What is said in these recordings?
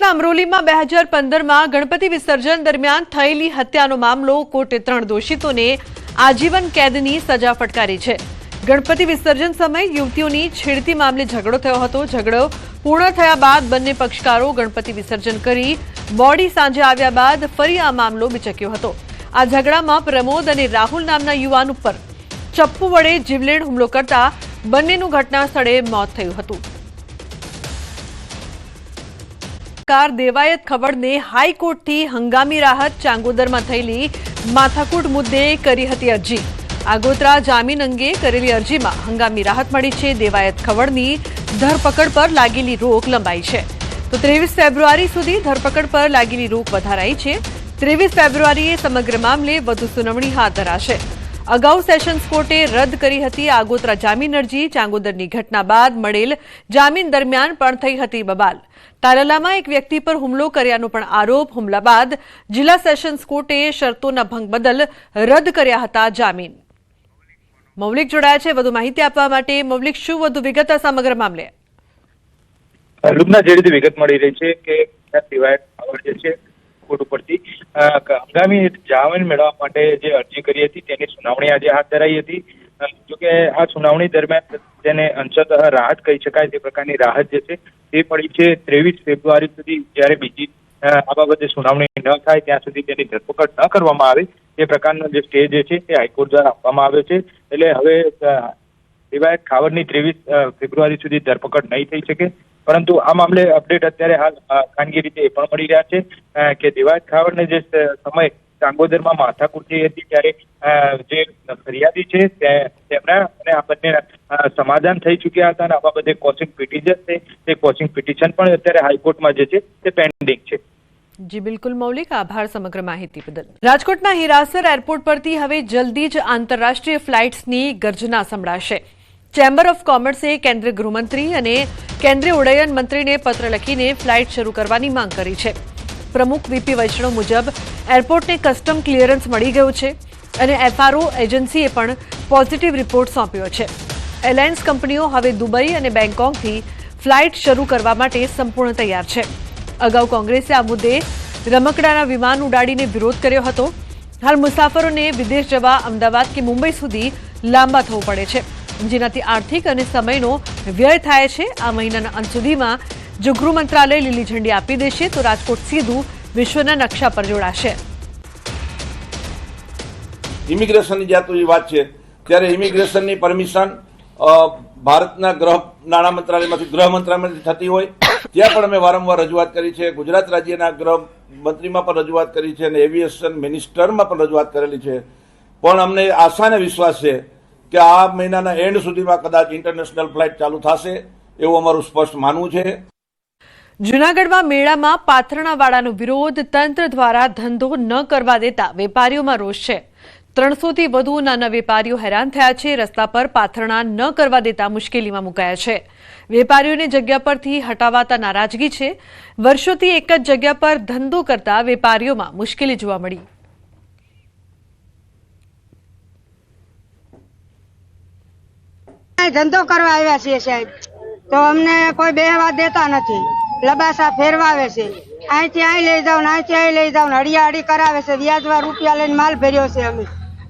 સુરતના અમરોલીમાં બે હજાર પંદરમાં ગણપતિ વિસર્જન દરમિયાન થયેલી હત્યાનો મામલો કોર્ટે ત્રણ દોષિતોને આજીવન કેદની સજા ફટકારી છે. ગણપતિ વિસર્જન સમયે યુવતીઓની છેડતી મામલે ઝઘડો થયો હતો. ઝઘડો પૂર્ણ થયા બાદ બંને પક્ષકારો ગણપતિ વિસર્જન કરી બોડી સાંજે આવ્યા બાદ ફરી આ મામલો બિચક્યો હતો. આ ઝઘડામાં પ્રમોદ અને રાહુલ નામના યુવાન ઉપર ચપ્પુ વડે જીવલેણ હુમલો કરતા બંનેનું ઘટના સ્થળે મોત થયું હતું. કાર દેવાયત ખવડને હાઈકોર્ટથી હંગામી રાહત ચાંગોદરમાં થયેલી માથાકૂટ મુદ્દે કરી હતી અરજી. આગોતરા જામીન અંગે કરેલી અરજીમાં હંગામી રાહત મળી છે. દેવાયત ખવડની ધરપકડ પર લાગેલી રોક લંબાઈ છે. તો ત્રેવીસ ફેબ્રુઆરી સુધી ધરપકડ પર લાગેલી રોક વધારાઈ છે. ત્રેવીસ ફેબ્રુઆરીએ સમગ્ર મામલે વધુ સુનાવણી હાથ ધરાશે. અગાઉ સેશન્સ કોર્ટે રદ કરી હતી આગોતરા જામીન અરજી. ચાંગોદરની ઘટના બાદ મળેલ જામીન દરમિયાન પણ થઈ હતી બબાલ. તાલાલામાં એક વ્યક્તિ પર હુમલો કર્યાનો પણ આરોપ. હુમલા બાદ જિલ્લા સેશન્સ કોર્ટે શરતોના ભંગ બદલ રદ કર્યા હતા જામીન. મૌલિક જોડાયા છે. વધુ માહિતી આપવા માટે મૌલિક, શું વધુ વિગત સમગ્ર મામલે? જે વિગત મળી રહી છે કે કોર્ટ ઉપરથી હંગામી જામીન મેળવવા માટે જે અરજી કરી હતી તેની સુનાવણી આજે હાથ ધરાઈ હતી. જોકે આ સુનાવણી દરમિયાન તેને અંશતઃ રાહત કહી શકાય તે પ્રકારની રાહત જે છે તે પડી છે ત્રેવીસ ફેબ્રુઆરી સુધી. જ્યારે બીજી આ બાબતે સુનાવણી ન થાય, ત્યાં સુધી તેની ધરપકડ ન કરવામાં આવે. તે પ્રકારનો જે સ્ટે જે છે તે હાઈકોર્ટ દ્વારા આપવામાં આવ્યો છે. એટલે હવે રિવાયત ખાવડની ત્રેવીસ ફેબ્રુઆરી સુધી ધરપકડ નહીં થઈ શકે. પરંતુ આ મામલે અપડેટ અત્યારે હાલ ખાનગી રીતે એ પણ મળી રહ્યા છે કે દિવાજ ખાવડને જે સમય ચાંગોદરમાં માથાકૂટ હતી ત્યારે જે ફરિયાદી છે તેમના અને આ બંને સમાધાન થઈ ચૂક્યા હતા અને આવા બધે કોચિંગ પિટિશન છે, તે કોચિંગ પિટિશન પણ અત્યારે હાઈકોર્ટમાં જે છે, તે પેન્ડિંગ છે. જી બિલકુલ, મૌલિક આભાર સમગ્ર માહિતી બદલ. રાજકોટના હિરાસર એરપોર્ટ પરથી હવે જલ્દી જ આંતરરાષ્ટ્રીય ફ્લાઇટ્સની ગર્જના સંભળાશે. ચેમ્બર ઓફ કોમર્સે કેન્દ્રીય ગૃહમંત્રી અને કેન્દ્રીય ઉડ્ડયન મંત્રીને પત્ર લખીને ફ્લાઇટ શરૂ કરવાની માંગ કરી છે. પ્રમુખ વીપી વૈષ્ણવ મુજબ એરપોર્ટને કસ્ટમ ક્લિયરન્સ મળી ગયું છે અને એફઆરઓ એજન્સીએ પણ પોઝિટિવ રિપોર્ટ સોંપ્યો છે. એલાયન્સ કંપનીઓ હવે દુબઈ અને બેંકોકથી ફ્લાઇટ શરૂ કરવા માટે સંપૂર્ણ તૈયાર છે. અગાઉ કોંગ્રેસે આ મુદ્દે રમકડાના વિમાન ઉડાડીને વિરોધ કર્યો હતો. હાલ મુસાફરોને વિદેશ જવા અમદાવાદ કે મુંબઈ સુધી લાંબા થવું પડે છે. જેનાથી આર્થિક અને સમયનો વ્યય થાય છે આ મહિનાના અંત સુધીમાં જો ગૃહ મંત્રાલય લીલી ઝંડી આપી દેશે, તો રાજકોટ સીધું વિશ્વના નકશા પર જોડાશે. ઇમિગ્રેશનની જ્યાં સુધી વાત છે, ત્યારે ઇમિગ્રેશનની પરમિશન ભારતના ગ્રહ, નાણાં મંત્રાલયમાંથી, ગૃહ મંત્રાલયમાંથી થતી હોય, ત્યાં પણ અમે વારંવાર રજૂઆત કરી છે, ગુજરાત રાજ્યના ગૃહ મંત્રીમાં પણ રજૂઆત કરી છે, અને એવિએશન મિનિસ્ટરમાં પણ રજૂઆત કરેલી છે. પણ અમને આશા અને વિશ્વાસ છે કે આ મહિનાના એન્ડ સુધીમાં કદાચ ઇન્ટરનેશનલ ફ્લાઇટ ચાલુ થશે, એવું અમારું સ્પષ્ટ માનવું છે. જૂનાગઢમાં મેળામાં પાથરણાવાળાનો વિરોધ તંત્ર દ્વારા ધંધો ન કરવા દેતા વેપારીઓમાં રોષ છે. ત્રણસોથી વધુ નાના વેપારીઓ હેરાન થયા છે, રસ્તા પર પાથરણા ન કરવા દેતા મુશ્કેલીમાં મુકાયા છે. વેપારીઓને જગ્યા પરથી હટાવાતા નારાજગી છે. વર્ષોથી એક જ જગ્યા પર ધંધો કરતા વેપારીઓમાં મુશ્કેલી જોવા મળી. ધંધો કરવા આવ્યા છીએ સાહેબ. તો અમને કોઈ બેહવા દેતા નથી. લબાસા ફેરવાવે છે. અહીંથી અહીં લઈ જાવ ને અહીંથી અહીં લઈ જાવ ને હડિયાહડી કરાવે છે. વ્યાજવા રૂપિયા લઈને માલ ભર્યો છે અમે.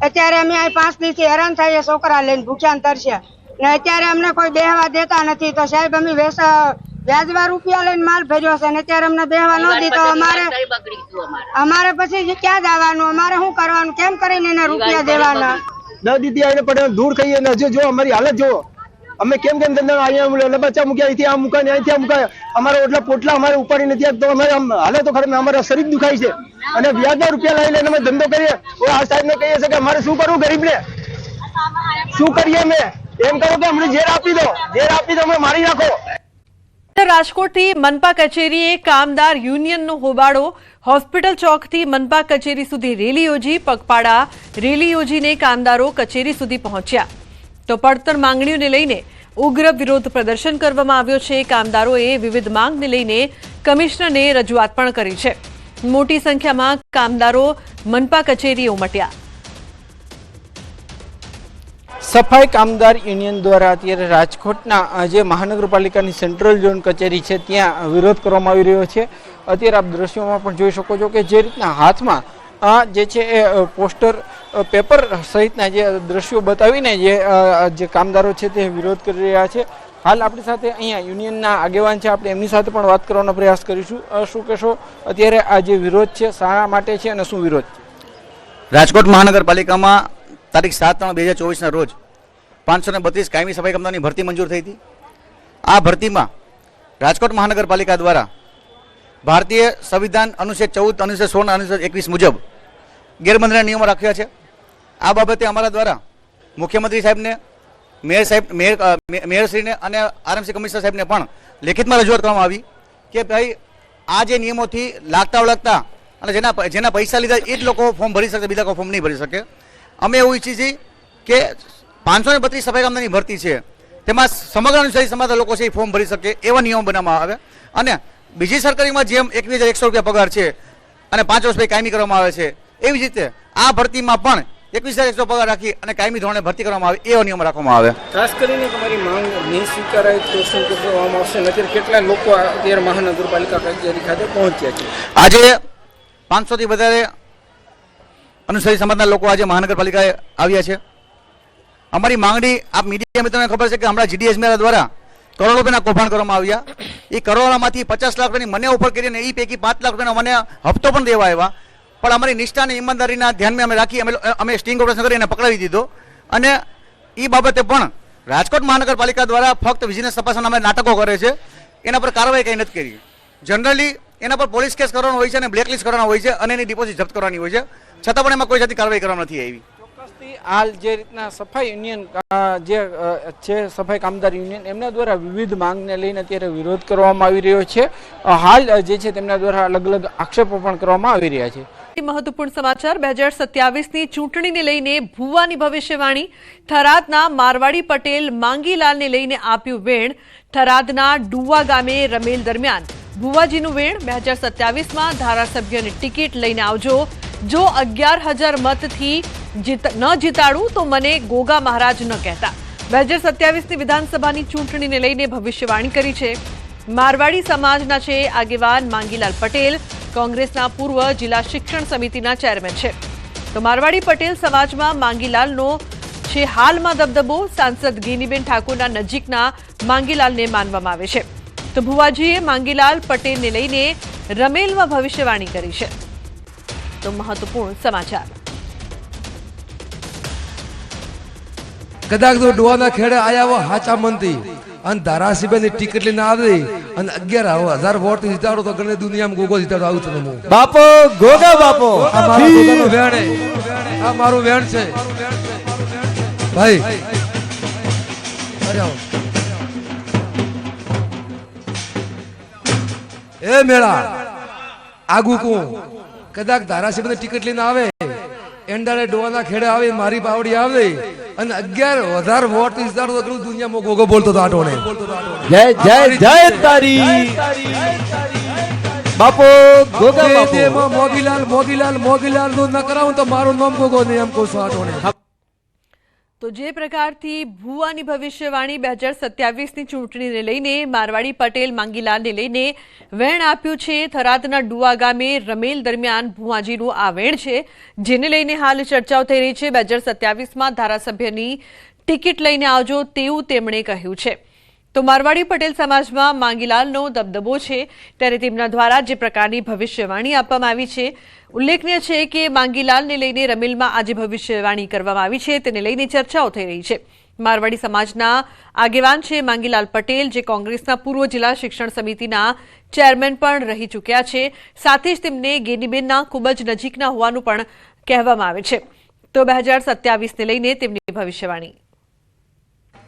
અત્યારે અમે અહીં પાંચ દિવસથી હેરાન થઈએ છોકરા લઈને ભૂખ્યા તરસ્યા. ને અત્યારે અમને કોઈ બેહવા દેતા નથી. તો સાહેબ અમે વેસ વ્યાજવા રૂપિયા લઈને માલ ભર્યો છે ને અત્યારે અમને બેહવા ન દીધો. અમારે અમારે. પછી ક્યાં જવાનું? અમારે શું કરવાનું? કેમ કરીને એને રૂપિયા દેવાના? ન દીધી આવીને પડે દૂર ખાઈએ ને હજુ જો અમારી હાલત જો. અમે કેમ કેમ ધંધા અહીંયા લબચ્ચા મૂક્યા, અહીંથી આ મૂકાય ને અહીંથી આ મૂકાય. અમારા ઓટલા પોટલા અમારે ઉપાડી નથી તો અમારે આમ હાલે તો ખરે અમારા શરીર દુખાય છે. અને વ્યાજના રૂપિયા લઈ લઈને અમે ધંધો કરીએ. આ સાહેબ ને કહીએ છીએ કે અમારે શું કરવું ગરીબ ને શું કરીએ અમે? એમ કહો કે અમને ઝેર આપી દો. ઝેર આપી દો અમે મારી નાખો. રાજકોટથી મનપા કચેરીએ કામદાર યુનિયનનો હોબાળો હોસ્પિટલ ચોકથી મનપા કચેરી સુધી રેલી યોજી પગપાળા રેલી યોજીને કામદારો કચેરી સુધી પહોંચ્યા. તો પડતર માંગણીઓને લઈને ઉગ્ર વિરોધ પ્રદર્શન કરવામાં આવ્યો છે. કામદારોએ વિવિધ માંગને લઈને કમિશનરને રજૂઆત પણ કરી છે. મોટી સંખ્યામાં કામદારો મનપા કચેરીએ ઉમટ્યા. સફાઈ કામદાર યુનિયન દ્વારા અત્યારે રાજકોટના જે મહાનગરપાલિકાની સેન્ટ્રલ ઝોન કચેરી છે. ત્યાં વિરોધ કરવામાં આવી રહ્યો છે. અત્યારે આપ દ્રશ્યોમાં પણ જોઈ શકો છો કે જે રીતના હાથમાં આ જે છે એ પોસ્ટર પેપર સહિતના જે દ્રશ્યો બતાવીને જે જે કામદારો છે તે વિરોધ કરી રહ્યા છે. હાલ આપણી સાથે અહીંયા યુનિયનના આગેવાન છે. આપણે એમની સાથે પણ વાત કરવાનો પ્રયાસ કરીશું. શું કહેશો? અત્યારે આ જે વિરોધ છે શાના માટે છે અને શું વિરોધ? છે રાજકોટ મહાનગરપાલિકામાં તારીખ સાત ત્રણ બે હજાર ચોવીસના રોજ પાંચસો ને બત્રીસ કાયમી સફાઈ કામદારની ભરતી મંજૂર થઈ હતી. આ ભરતીમાં રાજકોટ મહાનગરપાલિકા દ્વારા ભારતીય સંવિધાન અનુચ્છેદ ચૌદ, અનુચ્છેદ સોળ અને અનુચ્છેદ એકવીસ મુજબ ગેરબંધના નિયમો રાખ્યા છે. આ બાબતે અમારા દ્વારા મુખ્યમંત્રી સાહેબને, મેયર સાહેબ, મેયર મેયરશ્રીને અને આરએમસી કમિશનર સાહેબને પણ લેખિતમાં રજૂઆત કરવામાં આવી કે ભાઈ, આ જે નિયમોથી લાગતા વળગતા અને જેના જેના પૈસા લીધા એ જ લોકો ફોર્મ ભરી શકે, બીજા કોઈ ફોર્મ નહીં ભરી શકે. અમે એવું ઈચ્છીએ છીએ કે પાંચસો ને બત્રીસ સફાઈ કામદારની ભરતી છે, તેમાં સમગ્ર અનુસારી સમાજના લોકો છે એ ફોર્મ ભરી શકે એવા નિયમો બનાવવામાં આવે અને બીજી સરકારીમાં જેમ એકવીસ હજાર એકસો રૂપિયા પગાર છે અને પાંચ વર્ષ પછી કાયમી કરવામાં આવે છે એવી જ રીતે આ ભરતીમાં પણ એકવીસ હજાર એકસો પગાર રાખી અને કાયમી ધોરણે ભરતી કરવામાં આવે એવો નિયમ રાખવામાં આવે. ખાસ કરીને તમારી માંગ નહીં સ્વીકારાય તો શું કરવામાં આવશે. અત્યારે કેટલા લોકો અત્યારે મહાનગરપાલિકા કચેરી ખાતે પહોંચ્યા છે? આજે પાંચસોથી વધારે અનુસરી સમાજના લોકો આજે મહાનગરપાલિકાએ આવ્યા છે. અમારી માંગણી આપ મીડિયા મિત્રોને ખબર છે કે હમણાં જીડીએસ મેળા દ્વારા કરોડો રૂપિયાના કૌભાંડ કરવામાં આવ્યા. એ કરોડોમાંથી પચાસ લાખ રૂપિયાની મને ઓફર કરીને એ પૈકી પાંચ લાખ રૂપિયાનો મને હપ્તો પણ દેવા આવ્યા. પણ અમારી નિષ્ઠા અને ઈમાનદારીના ધ્યાનમાં અમે રાખી અમે અમે સ્ટિંગ ઓપરેશન કરી એને પકડાવી દીધો. અને એ બાબતે પણ રાજકોટ મહાનગરપાલિકા દ્વારા ફક્ત વિજિલન્સ તપાસના અમે નાટકો કરે છે. એના પર કાર્યવાહી કંઈ નથી કરી. જનરલી એના પર પોલીસ કેસ કરવાનો હોય છે અને બ્લેકલિસ્ટ કરવાનો હોય છે અને એની ડિપોઝિટ જપ્ત કરવાની હોય છે. છતાં પણ એમાં કોઈ જાતની કાર્યવાહી કરવામાં નથી આવી. હાલ જે રીતના સફાઈ યુનિયન જે છે સફાઈ કામદાર યુનિયન એમના દ્વારા વિવિધ માંગને લઈને અત્યારે વિરોધ કરવામાં આવી રહ્યો છે. હાલ જે છે તેમના દ્વારા અલગ અલગ આક્ષેપો પણ કરવામાં આવી રહ્યા છે. મહત્વપૂર્ણ સમાચાર? બે હજાર સત્યાવીસની ચૂંટણીને લઈને ભુવાની ભવિષ્યવાણી. થરાદના મારવાડી પટેલ માંગીલાલને લઈને આપ્યું વેણ. થરાદના ડુવા ગામે રમેલ દરમિયાન. ભુવાજીનું વેણ બે હજાર સત્યાવીસમાં ધારાસભ્યની ટિકિટ લઈને આવજો. જો અગિયાર હજાર મતથી ન જીતાડું તો મને ગોગા મહારાજ ન કહેતા. બે હજાર સત્યાવીસની વિધાનસભાની ચૂંટણીને લઈને ભવિષ્યવાણી કરી છે. મારવાડી સમાજના છે આગેવાન માંગીલાલ પટેલ. કોંગ્રેસના પૂર્વ જિલ્લા શિક્ષણ સમિતિના ચેરમેન છે. તો મારવાડી પટેલ સમાજમાં માંગીલાલનો છે હાલમાં દબદબો. સાંસદ ગેનીબેન ઠાકોરના નજીકના માંગીલાલને માનવામાં આવે છે. તો ભુવાજીએ માંગીલાલ પટેલને લઈને રમેલમાં ભવિષ્યવાણી કરી છે. તો મહત્વપૂર્ણ સમાચાર. કદાચ ડોવાના ખેડે આયા હાચા મનથી અને ધારાસભ્યની ટિકિટ લઈને આવે અને અગિયાર હજાર વોટ જીતાડો તો ગણે દુનિયામાં ગોગો જીતાડો આવું છું હું. બાપો ગોગા બાપો. આ મારા વેણ આ મારું વેણ છે. ભાઈ. એ મેળા. આગુ કું કદાચ ધારાસભ્યની ટિકિટ લઈને આવે. એંડાળે ડોવાના ખેડે આવી મારી પાવડી આવે. અને અગિયાર હજાર વોટ વિસ્તાર તો દુનિયા દુનિયામાં ગોગો બોલતો હતો આટોને જય જય જય તારી. બાપો ગોગા બાપો. મોગીલાલ મોગીલાલ મોગીલાલનું ન કરાવું તો મારું નામ ગોગો નહીં એમ કહું છું આટોને તો જે પ્રકારથી ભુવાની ભવિષ્યવાણી બે હજાર સત્યાવીસની ચૂંટણીને લઈને મારવાડી પટેલ માંગીલાલને લઈને વેણ આપ્યું છે. થરાદના ડુવા ગામે રમેલ દરમિયાન ભુવાજીનું આ વેણ છે, જેને લઈને હાલ ચર્ચાઓ થઈ રહી છે. બે હજાર સત્યાવીસમાં ધારાસભ્યની ટિકિટ લઈને આવજો તેવું તેમણે કહ્યું છે. તો મારવાડી પટેલ સમાજમાં માંગીલાલનો દબદબો છે, ત્યારે તેમના દ્વારા જે પ્રકારની ભવિષ્યવાણી આપવામાં આવી છે ઉલ્લેખનીય છે કે માંગીલાલને લઈને રમેલમાં આજે ભવિષ્યવાણી કરવામાં આવી છે. તેને લઈને ચર્ચાઓ થઈ રહી છે. મારવાડી સમાજના આગેવાન છે માંગીલાલ પટેલ, જે કોંગ્રેસના પૂર્વ જિલ્લા શિક્ષણ સમિતિના ચેરમેન પણ રહી ચૂક્યા છે. સાથે જ તેમને ગેનીબેનના ખૂબ જ નજીકના હોવાનું પણ કહેવામાં આવે છે. તો બે હજાર સત્યાવીસને લઈને તેમની ભવિષ્યવાણી.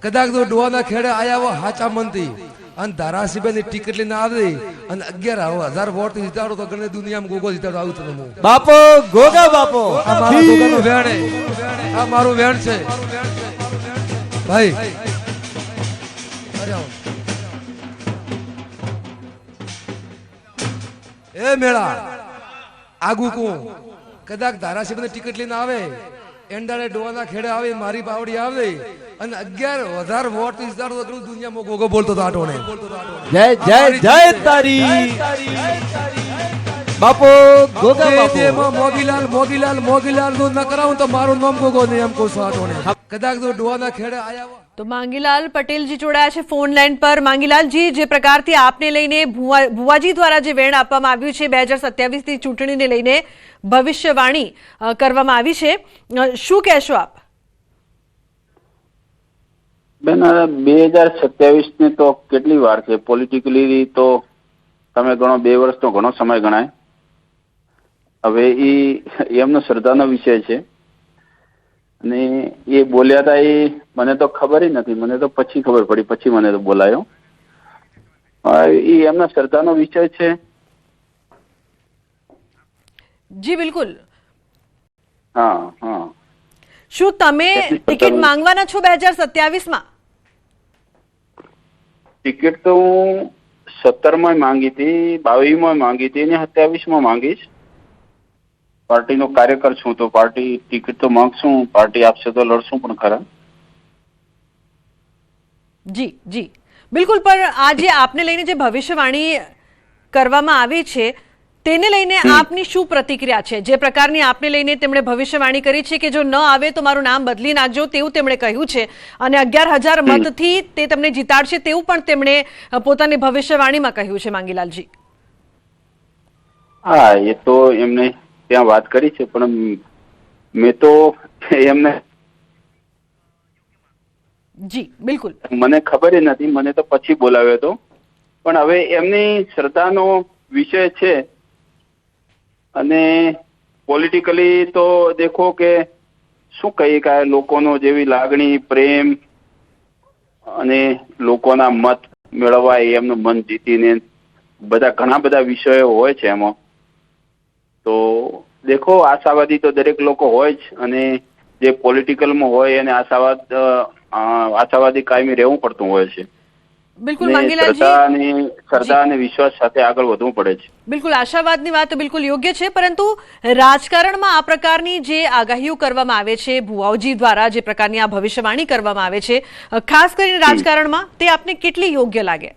કદાચ ડોવાના ખેડે આયા હાચા મનથી અને ધારાસભ્યની ટિકિટ લઈને આવે અને અગિયાર હજાર વોટ જીતાડો તો ગણે દુનિયામાં ગોગો જીતાડો આવું છું બાપો ગોગા બાપો. આ મારા વેણ આ મારું વેણ છે. ભાઈ. એ મેળા. આગુ કું કદાચ ધારાસભ્યની ટિકિટ લઈને આવે. એંડાળે ડોવાના ખેડે આવી મારી પાવડી આવે. અને અગિયાર હજાર વોટ વિસ્તાર તો ગણું દુનિયામાં ગોગો બોલતો હતો આટોને જય જય જય તારી. બાપો ગોગા બાપુ. મોગીલાલ મોગીલાલ મોગીલાલનું ન કરાવું તો મારું નામ ગોગો નહીં એમ કહું છું આટોને કદાચ તો ડોવાના ખેડે આયા હોય. તો માંગીલાલ પટેલજી જોડાયા છે ફોન લાઈન પર. માંગીલાલજી, જે પ્રકારથી આપને લઈને ભુવા- ભુવાજી દ્વારા જે વેણ આપવામાં આવ્યું છે, બે હજાર સત્યાવીસની ચૂંટણીને લઈને ભવિષ્યવાણી કરવામાં આવી છે. શું કહેશો આપ? બેન બે હજાર સત્યાવીસની તો કેટલી વાર છે? પોલિટિકલી તો તમે ગણો બે વર્ષનો ઘણો સમય ગણાય. હવે એ એમનો શ્રદ્ધાનો વિષય છે. અને એ બોલ્યા હતા એ મને તો ખબર નથી. મને તો પછી ખબર પડી. પછી મને તો બોલાયો. એ એમના શ્રદ્ધાનો વિષય છે. જી બિલકુલ. હા હા. શું તમે ટિકિટ માંગવાના છો બે હજાર સત્યાવીસમાં? ટિકિટ તો હું સત્તરમાં માંગી હતી બાવીસમાં માંગી હતી અને સત્યાવીસમાં માંગીશ. પાર્ટીનો કાર્યકર છું તો પાર્ટી ટિકિટ તો માંગશું પાર્ટી આપશે તો લડશું પણ ખરા. જી જી. બિલકુલ પણ આ જે આપને લઈને જે ભવિષ્યવાણી કરવામાં આવી છે તેને લઈને આપની શું પ્રતિક્રિયા છે? જે પ્રકારની આપને લઈને તેમણે ભવિષ્યવાણી કરી છે કે જો ન આવે તો મારું નામ બદલી નાખજો તેવું તેમણે કહ્યું છે. અને અગિયાર હજાર મતથી તે તમને જીતાડશે તેવું પણ તેમણે પોતાની ભવિષ્યવાણીમાં કહ્યું છે માંગીલાલજી. હા એ તો એમને ત્યાં વાત કરી છે પણ મેં તો એમને જી બિલકુલ. મને ખબર નથી મને તો પછી બોલાવ્યો હતો. પણ હવે એમની શ્રદ્ધાનો વિષય છે અને પોલિટિકલી તો દેખો કે શું કહીએ કે આ લોકોનો જેવી લાગણી પ્રેમ અને લોકોના મત મેળવવા એમનું મન જીતીને બધા ઘણા બધા વિષયો હોય છે એમાં. તો દેખો આશાવાદી તો દરેક લોકો હોય જ અને જે પોલિટિકલમાં હોય એને આશાવાદ આશાવાદી કાયમી રહેવું પડતું હોય છે. બિલકુલ અને શ્રદ્ધા અને વિશ્વાસ સાથે આગળ વધવું પડે છે. બિલકુલ આશાવાદની વાત બિલકુલ યોગ્ય છે પરંતુ રાજકારણમાં આ પ્રકારની જે આગાહીઓ કરવામાં આવે છે ભુવાઓજી દ્વારા જે પ્રકારની આ ભવિષ્યવાણી કરવામાં આવે છે ખાસ કરીને રાજકારણમાં તે આપને કેટલી યોગ્ય લાગે?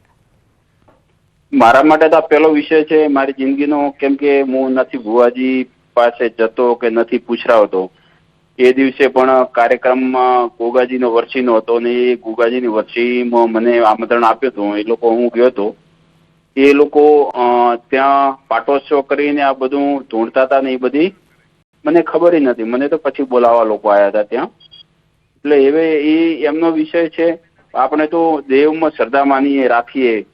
મારા માટે તો આ પહેલો વિષય છે. મારી જિંદગીનો કેમ કે હું નથી ભુવાજી પાસે જતો કે નથી પૂછરાવતો એ દિવસે પણ કાર્યક્રમમાં ગોગાજીનો વર્ષીનો હતો અને એ ગોગાજીની વર્ષીમાં મને આમંત્રણ આપ્યું હતું. એ લોકો હું ગયો હતો. એ લોકો ત્યાં પાટોત્સવ કરીને આ બધું ધૂણતા હતા ને એ બધી. મને ખબર નથી. મને તો પછી બોલાવવા લોકો આવ્યા હતા ત્યાં. એટલે હવે એ એમનો વિષય છે. આપણે તો દેવમાં શ્રદ્ધા માનીએ, રાખીએ.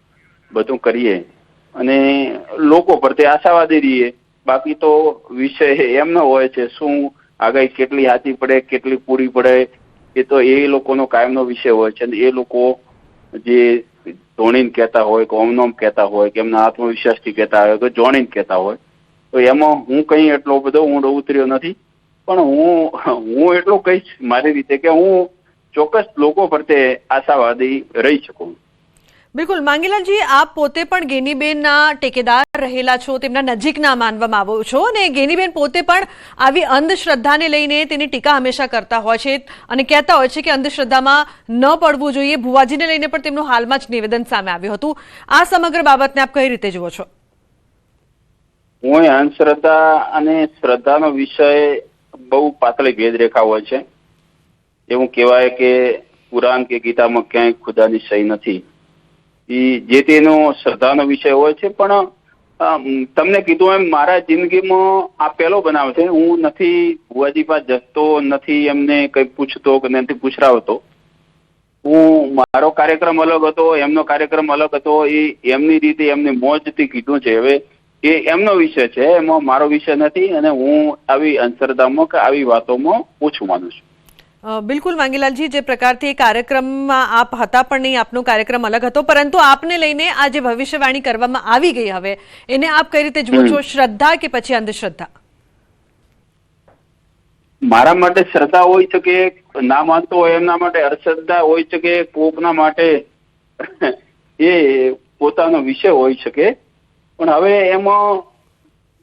બધું કરીએ. અને લોકો પ્રત્યે આશાવાદી રહીએ. બાકી તો વિષય એમનો હોય છે શું આગાહી કેટલી હાથી પડે, કેટલી પૂરી પડે. એ તો એ લોકોનો કાયમનો વિષય હોય છે અને એ લોકો જે ધોણીને કહેતા હોય કે ઓમનોમ કહેતા હોય કે એમના આત્મવિશ્વાસથી કહેતા હોય કે જોણીને કહેતા હોય, તો એમાં હું કંઈ એટલો બધો ઊંડો ઉતર્યો નથી. પણ હું હું એટલું કહીશ મારી રીતે કે હું ચોક્કસ લોકો પ્રત્યે આશાવાદી રહી શકું. બિલકુલ. માંગીલાલજી, આપ પોતે પણ ગેનીબેનના ટેકેદાર રહેલા છો, તેમના નજીકના માનવામાં આવો છો અને ગેનીબેન પોતે પણ આવી અંધશ્રદ્ધાને લઈને તેની ટીકા હંમેશા કરતા હોય છે અને કહેતા હોય છે કે અંધશ્રદ્ધામાં ન પડવું જોઈએ. ભુવાજીને લઈને પણ તેમનું હાલમાં જ નિવેદન સામે આવ્યું હતું. આ સમગ્ર બાબતને આપ કઈ રીતે જુઓ છો? હું અંધશ્રદ્ધા અને શ્રદ્ધાનો વિષય બહુ પાતળી ભેદરેખા હોય છે. એવું કહેવાય કે કુરાન કે ગીતામાં ક્યાંય ખુદાની સહી નથી. ઈ જે તેનો શ્રદ્ધાનો વિષય હોય છે, પણ તમને કીધું એમ મારા જિંદગીમાં આ પહેલો બનાવ છે. હું નથી ભુવાજી પાસે જતો, નથી એમને કઈ પૂછતો કે નથી પૂછરાવતો હું, મારો કાર્યક્રમ અલગ હતો, એમનો કાર્યક્રમ અલગ હતો. એ એમની રીતે એમની મોજથી કીધું છે. હવે એ એમનો વિષય છે, એમાં મારો વિષય નથી અને હું આવી અંધશ્રદ્ધામાં કે આવી વાતોમાં ઓછું માનું છું. બિલકુલ માંગીલાલજી જે પ્રકારથી કાર્યક્રમમાં આપ હતા પણ નહીં આપનો કાર્યક્રમ અલગ હતો પરંતુ આપને લઈને આ જે ભવિષ્યવાણી કરવામાં આવી ગઈ હવે એને આપ કઈ રીતે જુઓ છો? શ્રદ્ધા કે પછી અંધશ્રદ્ધા? મારા માટે શ્રદ્ધા હોઈ કે ના માનતો હોય એમના માટે અશ્રદ્ધા હોઈ શકે કોકના માટે એ પોતાનો વિષય હોઈ શકે પણ હવે એમાં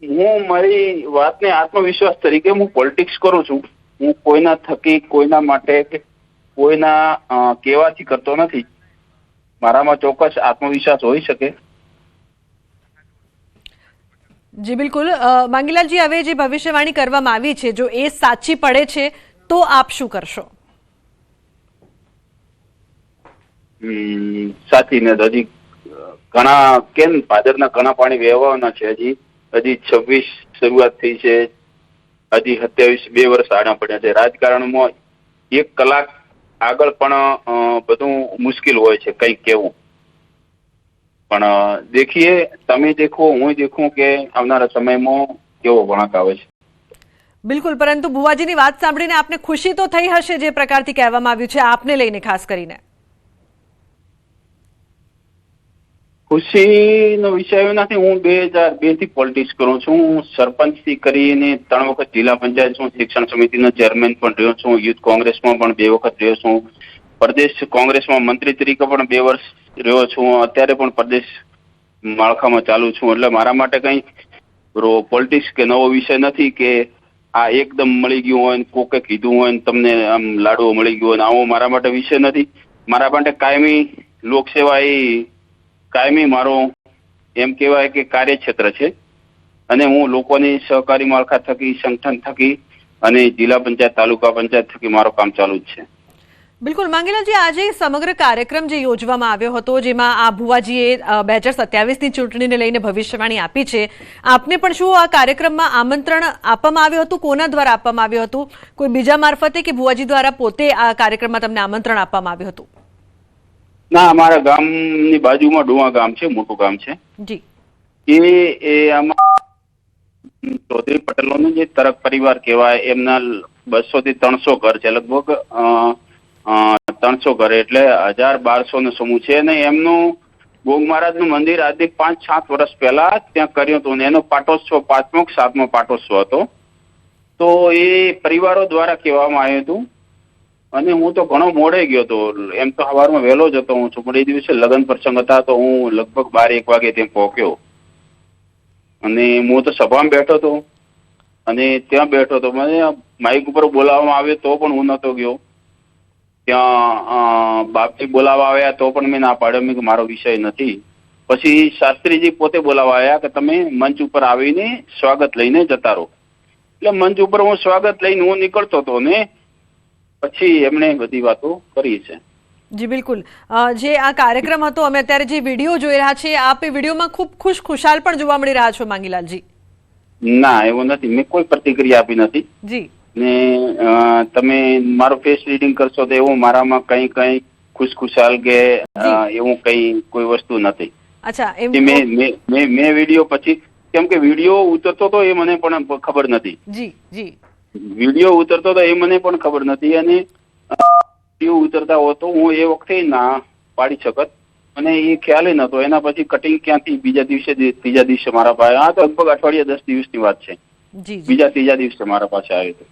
હું મારી વાતને આત્મવિશ્વાસ તરીકે હું પોલિટિક્સ કરું છું. હું કોઈના થકી કોઈના માટે કે કોઈના કહેવાથી કરતો નથી. મારામાં ચોક્કસ આત્મવિશ્વાસ હોઈ શકે. જી બિલકુલ. માંગીલાલજી હવે જે ભવિષ્યવાણી કરવામાં આવી છે જો એ સાચી પડે છે તો આપ શું કરશો? સાચી ને હજી ઘણા કેમ? ભાદરના ઘણા પાણી વહેવાના છે હજી. હજી છવ્વીસ શરૂઆત થઈ છે. હજી સત્યાવીસ બે વર્ષ આડા પડ્યા છે. રાજકારણમાં એક કલાક આગળ પણ બધું મુશ્કેલ હોય છે, કંઈક કેવું. પણ દેખીએ, તમે દેખો, હું દેખું કે આવનારા સમયમાં કેવો વળાંક આવે છે. બિલકુલ, પરંતુ ભુવાજીની વાત સાંભળીને આપને ખુશી તો થઈ હશે જે પ્રકારથી કહેવામાં આવ્યું છે આપને લઈને ખાસ કરીને. ખુશીનો વિષય એવો નથી હું બે હજાર બેથી પોલિટિક્સ કરું છું. હું સરપંચથી કરીને ત્રણ વખત જિલ્લા પંચાયત છું, શિક્ષણ સમિતિનો ચેરમેન પણ રહ્યો છું, યુથ કોંગ્રેસમાં પણ બે વખત રહ્યો છું. પ્રદેશ કોંગ્રેસમાં મંત્રી તરીકે પણ બે વર્ષ રહ્યો છું. અત્યારે પણ પ્રદેશ માળખામાં ચાલુ છું. એટલે મારા માટે કઈ પોલિટિક્સ કે નવો વિષય નથી કે આ એકદમ મળી ગયું હોય કોકે કીધું હોય તમને આમ લાડવો મળી ગયો હોય આવો મારા માટે વિષય નથી. મારા માટે કાયમી લોકસેવા એ કાયમી મારો એમ કહેવાય કે કાર્યક્ષેત્ર છે. અને હું લોકોની સહકારી માળખા થકી, સંગઠન થકી અને જિલ્લા પંચાયત, તાલુકા પંચાયત થકી મારો કામ ચાલુ જ છે. બિલકુલ માંગેલાજી આજે સમગ્ર કાર્યક્રમ જે યોજવામાં આવ્યો હતો, જેમાં આ ભુવાજીએ બે હજાર સત્યાવીસની ચૂંટણીને લઈને ભવિષ્યવાણી આપી છે. આપને પણ શું આ કાર્યક્રમમાં આમંત્રણ આપવામાં આવ્યું હતું? કોના દ્વારા આપવામાં આવ્યું હતું? કોઈ બીજા મારફતે કે ભુવાજી દ્વારા પોતે આ કાર્યક્રમમાં તમને આમંત્રણ આપવામાં આવ્યું હતું? ના અમારા ગામની બાજુમાં ડુવા ગામ છે મોટું ગામ છે. જી. એ એ આમાં ચૌધરી પટેલોનું જે તરક પરિવાર કહેવાય એમના બસો થી ત્રણસો ઘર છે લગભગ ત્રણસો ઘર એટલે હજાર બારસો નો સમૂહ છે. અને એમનું ગોગ મહારાજનું મંદિર આજથી પાંચ સાત વર્ષ પહેલા ત્યાં કર્યું હતું. એનો પાટોત્સવ પાંચમો સાતમો પાટોત્સવ હતો. તો એ પરિવારો દ્વારા કહેવામાં આવ્યું હતું અને હું તો ઘણો મોડે ગયો હતો એમ તો સવારમાં વહેલો જ હતો હું છું, પણ એ દિવસે લગ્ન પ્રસંગ હતા તો હું લગભગ બાર, એક વાગે ત્યાં પહોંચ્યો. અને હું તો સભામાં બેઠો હતો. અને ત્યાં બેઠો હતો. મને માઇક ઉપર બોલાવવામાં આવ્યો તો પણ હું નહોતો ગયો. ત્યાં બાપજી બોલાવવા આવ્યા તો પણ મેં ના પાડ્યો. મેં મારો વિષય નથી. પછી શાસ્ત્રીજી પોતે બોલાવવા આવ્યા કે, તમે મંચ ઉપર આવીને સ્વાગત લઈને જતા રહો. એટલે મંચ ઉપર હું સ્વાગત લઈને હું નીકળતો હતો ને પછી એમણે બધી વાતો કરી છે. જી બિલકુલ. જે આ કાર્યક્રમ હતો અમે અત્યારે જે વીડિયો જોઈ રહ્યા છીએ આપ એ વિડીયોમાં ખૂબ ખુશ ખુશાલ પણ જોવા મળી રહ્યા છો માંગીલાલજી? ના એવું નથી. મેં કોઈ પ્રતિક્રિયા આપી નથી. જી. ને તમે મારો ફેસ રીડિંગ કરશો તો એવું મારામાં કઈ કઈ ખુશખુશાલ કે એવું કઈ કોઈ વસ્તુ નથી. અચ્છા મેં મેં મેં વીડિયો પછી કેમ કે વીડિયો ઉતરતો તો એ મને પણ ખબર નથી. જી જી. વીડિયો ઉતરતો તો એ મને પણ ખબર નથી અને વીડિયો ઉતરતા હોતો હું એ વખતે ના પાડી શકત. અને એ ખ્યાલ નતો. એના પછી કટિંગ ક્યાંથી? બીજા દિવસે ત્રીજા દિવસે મારા પાસે આ તો લગભગ અઠવાડિયા દસ દિવસની વાત છે. બીજા ત્રીજા દિવસે મારા પાસે આવ્યું હતો.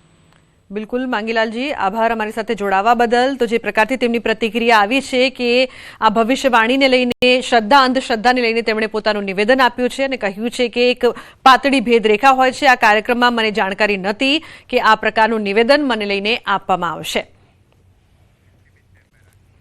બિલકુલ, માંગીલાલજી, આભાર અમારી સાથે જોડાવા બદલ. તો જે પ્રકારથી તેમની પ્રતિક્રિયા આવી છે કે આ ભવિષ્યવાણીને લઈને, શ્રદ્ધા, અંધશ્રદ્ધાને લઈને તેમણે પોતાનું નિવેદન આપ્યું છે અને કહ્યું છે કે એક પાતળી ભેદરેખા હોય છે. આ કાર્યક્રમમાં મને જાણકારી નથી કે આ પ્રકારનું નિવેદન મને લઈને આપવામાં આવશે.